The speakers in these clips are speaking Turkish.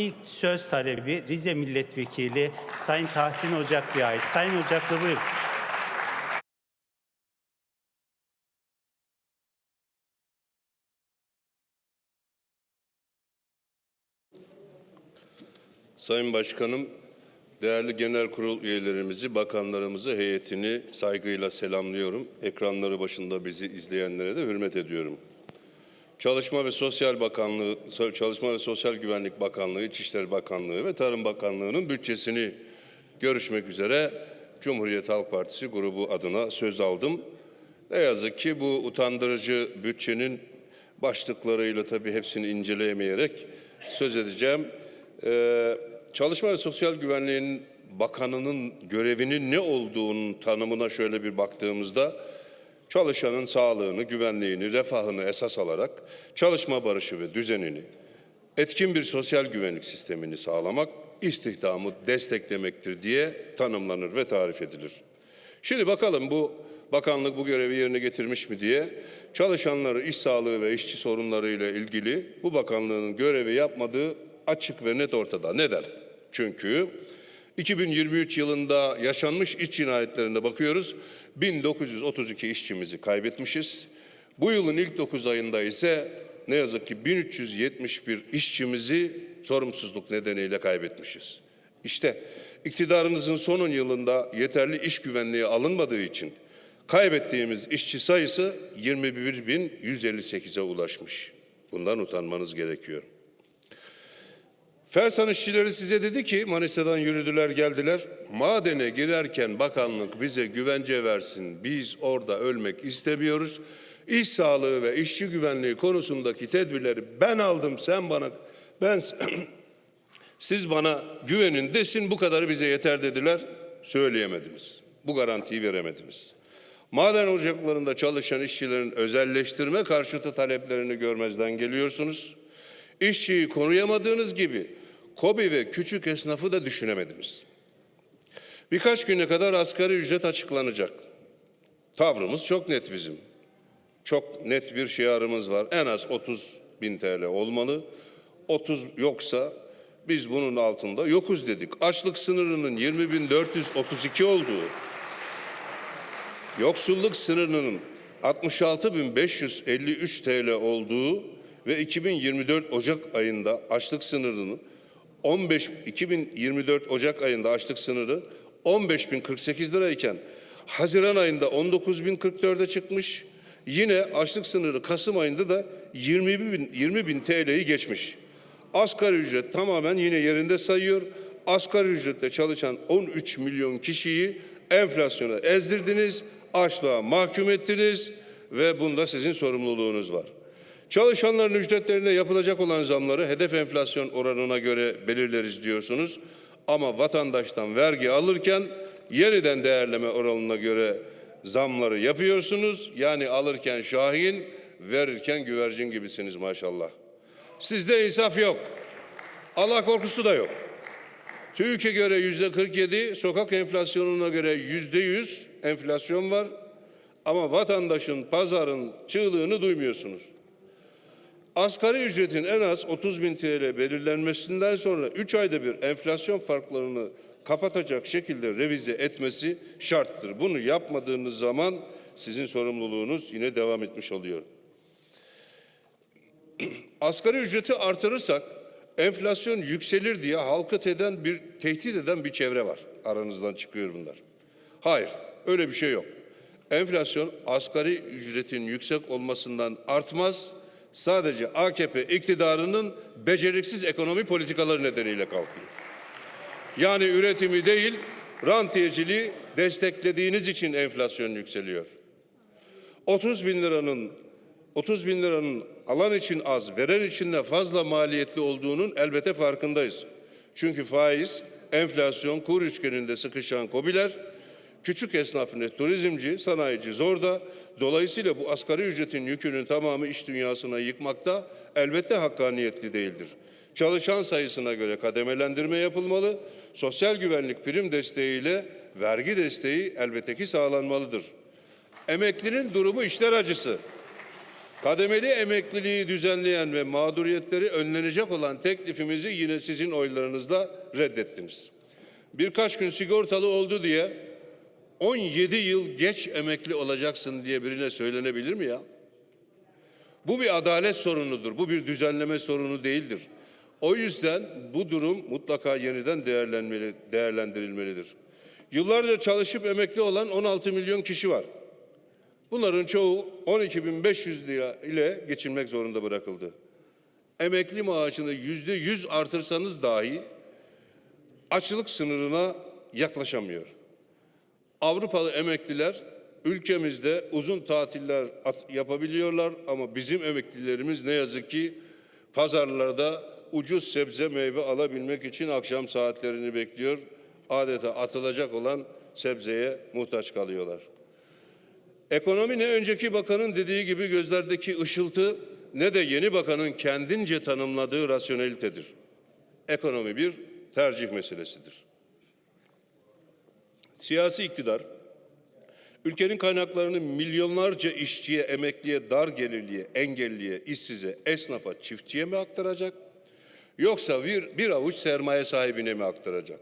ilk söz talebi Rize Milletvekili Sayın Tahsin Ocaklı'ya ait. Sayın Ocaklı buyurun. Sayın Başkanım, değerli genel kurul üyelerimizi, bakanlarımızı, heyetini saygıyla selamlıyorum. Ekranları başında bizi izleyenlere de hürmet ediyorum. Çalışma ve Sosyal Bakanlığı, Çalışma ve Sosyal Güvenlik Bakanlığı, İçişleri Bakanlığı ve Tarım Bakanlığı'nın bütçesini görüşmek üzere Cumhuriyet Halk Partisi grubu adına söz aldım. Ne yazık ki bu utandırıcı bütçenin başlıklarıyla tabii hepsini inceleyemeyerek söz edeceğim. Ee, Çalışma ve Sosyal Güvenliğin Bakanı'nın görevinin ne olduğunun tanımına şöyle bir baktığımızda çalışanın sağlığını, güvenliğini, refahını esas alarak çalışma barışı ve düzenini, etkin bir sosyal güvenlik sistemini sağlamak, istihdamı desteklemektir diye tanımlanır ve tarif edilir. Şimdi bakalım bu bakanlık bu görevi yerine getirmiş mi diye çalışanları iş sağlığı ve işçi sorunlarıyla ilgili bu bakanlığın görevi yapmadığı açık ve net ortada. Neden? Çünkü 2023 yılında yaşanmış iş cinayetlerine bakıyoruz. 1932 işçimizi kaybetmişiz. Bu yılın ilk 9 ayında ise ne yazık ki 1371 işçimizi sorumsuzluk nedeniyle kaybetmişiz. İşte iktidarınızın son 10 yılında yeterli iş güvenliği alınmadığı için kaybettiğimiz işçi sayısı 21.158'e ulaşmış. Bundan utanmanız gerekiyor. Fersan işçileri size dedi ki Manisa'dan yürüdüler geldiler. Madene girerken bakanlık bize güvence versin. Biz orada ölmek istemiyoruz. İş sağlığı ve işçi güvenliği konusundaki tedbirleri ben aldım sen bana ben siz bana güvenin desin bu kadarı bize yeter dediler. Söyleyemediniz. Bu garantiyi veremediniz. Maden ocaklarında çalışan işçilerin özelleştirme karşıtı taleplerini görmezden geliyorsunuz. İşçiyi koruyamadığınız gibi KOBİ ve küçük esnafı da düşünemediniz. Birkaç güne kadar asgari ücret açıklanacak. Tavrımız çok net bizim. Çok net bir şiarımız var. En az 30 bin TL olmalı. 30 yoksa biz bunun altında yokuz dedik. Açlık sınırının 20.432 olduğu, yoksulluk sınırının 66.553 TL olduğu ve 2024 Ocak ayında açlık sınırının 15 2024 Ocak ayında açlık sınırı 15.048 lirayken Haziran ayında 19.044'e çıkmış. Yine açlık sınırı Kasım ayında da 20 bin, 20 bin TL'yi geçmiş. Asgari ücret tamamen yine yerinde sayıyor. Asgari ücretle çalışan 13 milyon kişiyi enflasyona ezdirdiniz, açlığa mahkum ettiniz ve bunda sizin sorumluluğunuz var. Çalışanların ücretlerine yapılacak olan zamları hedef enflasyon oranına göre belirleriz diyorsunuz. Ama vatandaştan vergi alırken yeniden değerleme oranına göre zamları yapıyorsunuz. Yani alırken şahin, verirken güvercin gibisiniz maşallah. Sizde insaf yok. Allah korkusu da yok. TÜİK'e göre yüzde 47, sokak enflasyonuna göre yüzde 100 enflasyon var. Ama vatandaşın, pazarın çığlığını duymuyorsunuz. Asgari ücretin en az 30 bin TL belirlenmesinden sonra 3 ayda bir enflasyon farklarını kapatacak şekilde revize etmesi şarttır. Bunu yapmadığınız zaman sizin sorumluluğunuz yine devam etmiş oluyor. Asgari ücreti artırırsak enflasyon yükselir diye halkı eden bir tehdit eden bir çevre var. Aranızdan çıkıyor bunlar. Hayır, öyle bir şey yok. Enflasyon asgari ücretin yüksek olmasından artmaz sadece AKP iktidarının beceriksiz ekonomi politikaları nedeniyle kalkıyor. Yani üretimi değil, rantiyeciliği desteklediğiniz için enflasyon yükseliyor. 30 bin liranın 30 bin liranın alan için az, veren için de fazla maliyetli olduğunun elbette farkındayız. Çünkü faiz, enflasyon, kur üçgeninde sıkışan kobiler, küçük esnaf ve turizmci, sanayici zorda. Dolayısıyla bu asgari ücretin yükünün tamamı iş dünyasına yıkmakta elbette hakkaniyetli değildir. Çalışan sayısına göre kademelendirme yapılmalı. Sosyal güvenlik prim desteğiyle vergi desteği elbette ki sağlanmalıdır. Emeklinin durumu işler acısı. Kademeli emekliliği düzenleyen ve mağduriyetleri önlenecek olan teklifimizi yine sizin oylarınızla reddettiniz. Birkaç gün sigortalı oldu diye 17 yıl geç emekli olacaksın diye birine söylenebilir mi ya? Bu bir adalet sorunudur. Bu bir düzenleme sorunu değildir. O yüzden bu durum mutlaka yeniden değerlenmeli, değerlendirilmelidir. Yıllarca çalışıp emekli olan 16 milyon kişi var. Bunların çoğu 12.500 lira ile geçinmek zorunda bırakıldı. Emekli maaşını yüzde yüz artırsanız dahi açlık sınırına yaklaşamıyor. Avrupalı emekliler ülkemizde uzun tatiller at- yapabiliyorlar ama bizim emeklilerimiz ne yazık ki pazarlarda ucuz sebze meyve alabilmek için akşam saatlerini bekliyor. Adeta atılacak olan sebzeye muhtaç kalıyorlar. Ekonomi ne önceki bakanın dediği gibi gözlerdeki ışıltı ne de yeni bakanın kendince tanımladığı rasyonelitedir. Ekonomi bir tercih meselesidir. Siyasi iktidar ülkenin kaynaklarını milyonlarca işçiye, emekliye, dar gelirliye, engelliye, işsize, esnafa, çiftçiye mi aktaracak? Yoksa bir, bir avuç sermaye sahibine mi aktaracak?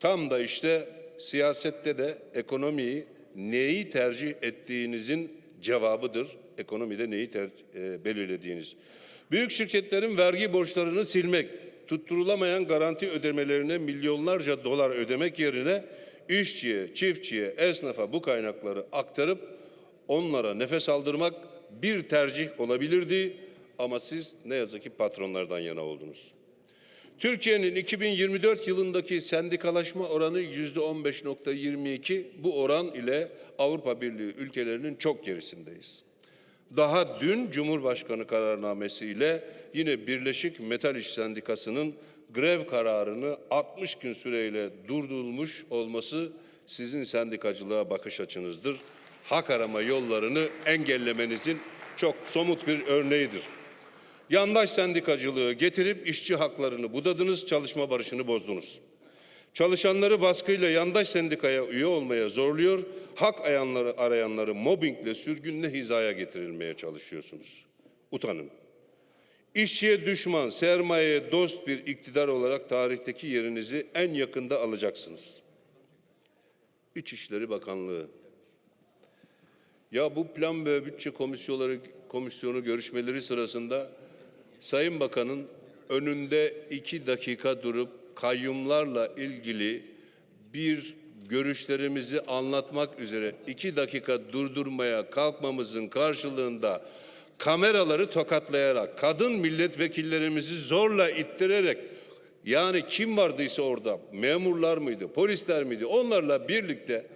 Tam da işte siyasette de ekonomiyi neyi tercih ettiğinizin cevabıdır. Ekonomide neyi ter, e, belirlediğiniz. Büyük şirketlerin vergi borçlarını silmek, tutturulamayan garanti ödemelerine milyonlarca dolar ödemek yerine işçiye, çiftçiye, esnafa bu kaynakları aktarıp onlara nefes aldırmak bir tercih olabilirdi ama siz ne yazık ki patronlardan yana oldunuz. Türkiye'nin 2024 yılındaki sendikalaşma oranı yüzde 15.22. Bu oran ile Avrupa Birliği ülkelerinin çok gerisindeyiz. Daha dün Cumhurbaşkanı kararnamesiyle yine Birleşik Metal İş Sendikası'nın grev kararını 60 gün süreyle durdurulmuş olması sizin sendikacılığa bakış açınızdır. Hak arama yollarını engellemenizin çok somut bir örneğidir. Yandaş sendikacılığı getirip işçi haklarını budadınız, çalışma barışını bozdunuz. Çalışanları baskıyla yandaş sendikaya üye olmaya zorluyor, hak ayanları arayanları mobbingle, sürgünle hizaya getirilmeye çalışıyorsunuz. Utanın. İşçiye düşman, sermayeye dost bir iktidar olarak tarihteki yerinizi en yakında alacaksınız. İçişleri Bakanlığı. Ya bu plan ve bütçe komisyonları komisyonu görüşmeleri sırasında Sayın Bakan'ın önünde iki dakika durup kayyumlarla ilgili bir görüşlerimizi anlatmak üzere iki dakika durdurmaya kalkmamızın karşılığında kameraları tokatlayarak, kadın milletvekillerimizi zorla ittirerek yani kim vardıysa orada memurlar mıydı, polisler miydi onlarla birlikte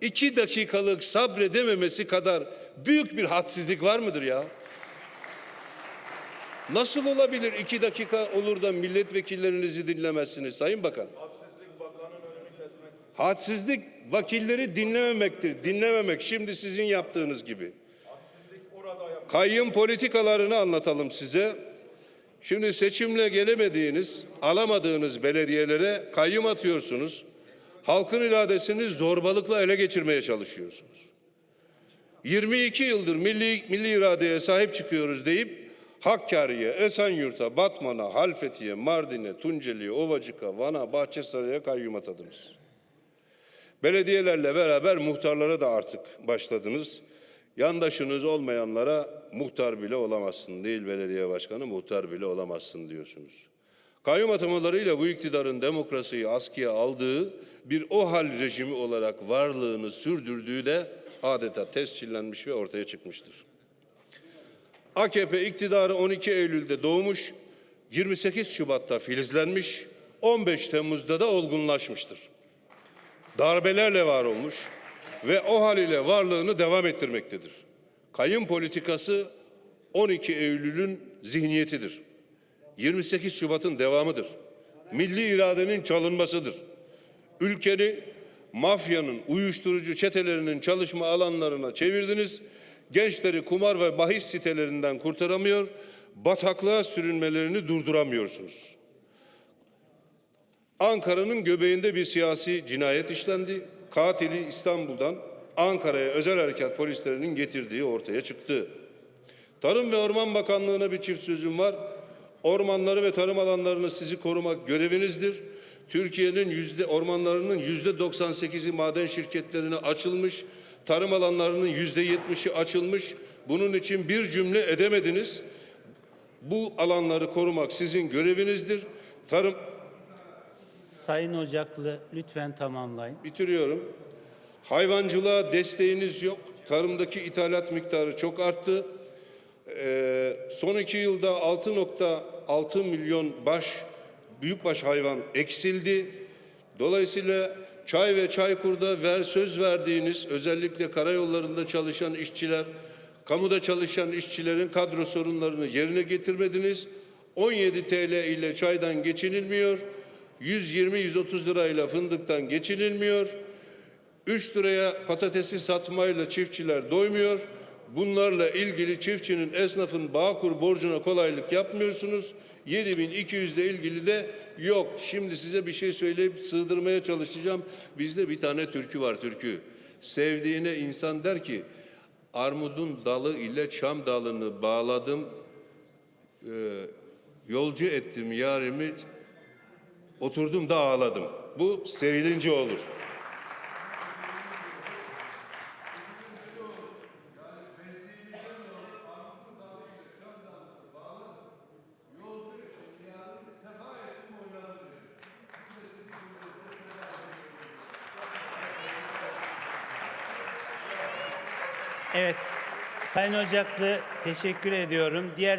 iki dakikalık sabredememesi kadar büyük bir hadsizlik var mıdır ya? Nasıl olabilir iki dakika olur da milletvekillerinizi dinlemezsiniz Sayın Bakan? Hadsizlik bakanın önünü kesmek. Hadsizlik vakilleri dinlememektir. Dinlememek şimdi sizin yaptığınız gibi. Kayyum politikalarını anlatalım size. Şimdi seçimle gelemediğiniz, alamadığınız belediyelere kayyum atıyorsunuz. Halkın iradesini zorbalıkla ele geçirmeye çalışıyorsunuz. 22 yıldır milli, milli iradeye sahip çıkıyoruz deyip Hakkari'ye, Esenyurt'a, Batman'a, Halfeti'ye, Mardin'e, Tunceli'ye, Ovacık'a, Van'a, Bahçesaray'a kayyum atadınız. Belediyelerle beraber muhtarlara da artık başladınız. Yandaşınız olmayanlara muhtar bile olamazsın değil belediye başkanı, muhtar bile olamazsın diyorsunuz. Kayyum atamalarıyla bu iktidarın demokrasiyi askıya aldığı bir OHAL rejimi olarak varlığını sürdürdüğü de adeta tescillenmiş ve ortaya çıkmıştır. AKP iktidarı 12 Eylül'de doğmuş, 28 Şubat'ta filizlenmiş, 15 Temmuz'da da olgunlaşmıştır. Darbelerle var olmuş ve o haliyle varlığını devam ettirmektedir. Kayyum politikası 12 Eylül'ün zihniyetidir. 28 Şubat'ın devamıdır. Milli iradenin çalınmasıdır. Ülkeni mafyanın, uyuşturucu çetelerinin çalışma alanlarına çevirdiniz. Gençleri kumar ve bahis sitelerinden kurtaramıyor, bataklığa sürünmelerini durduramıyorsunuz. Ankara'nın göbeğinde bir siyasi cinayet işlendi. Katili İstanbul'dan Ankara'ya özel harekat polislerinin getirdiği ortaya çıktı. Tarım ve Orman Bakanlığı'na bir çift sözüm var. Ormanları ve tarım alanlarını sizi korumak görevinizdir. Türkiye'nin yüzde ormanlarının yüzde 98'i maden şirketlerine açılmış. Tarım alanlarının yüzde 70'i açılmış. Bunun için bir cümle edemediniz. Bu alanları korumak sizin görevinizdir. Tarım Sayın Ocaklı lütfen tamamlayın. bitiriyorum. Hayvancılığa desteğiniz yok. Tarımdaki ithalat miktarı çok arttı. Ee, son iki yılda 6.6 milyon baş büyükbaş hayvan eksildi. Dolayısıyla çay ve çaykurda ver söz verdiğiniz özellikle karayollarında çalışan işçiler, kamuda çalışan işçilerin kadro sorunlarını yerine getirmediniz. 17 TL ile çaydan geçinilmiyor. 120-130 lirayla fındıktan geçinilmiyor. 3 liraya patatesi satmayla çiftçiler doymuyor. Bunlarla ilgili çiftçinin, esnafın Bağkur borcuna kolaylık yapmıyorsunuz. 7200 ile ilgili de yok. Şimdi size bir şey söyleyip sığdırmaya çalışacağım. Bizde bir tane türkü var türkü. Sevdiğine insan der ki armudun dalı ile çam dalını bağladım. Ee, yolcu ettim yarimi oturdum da ağladım. Bu sevilince olur. Evet, Sayın Ocaklı teşekkür ediyorum. Diğer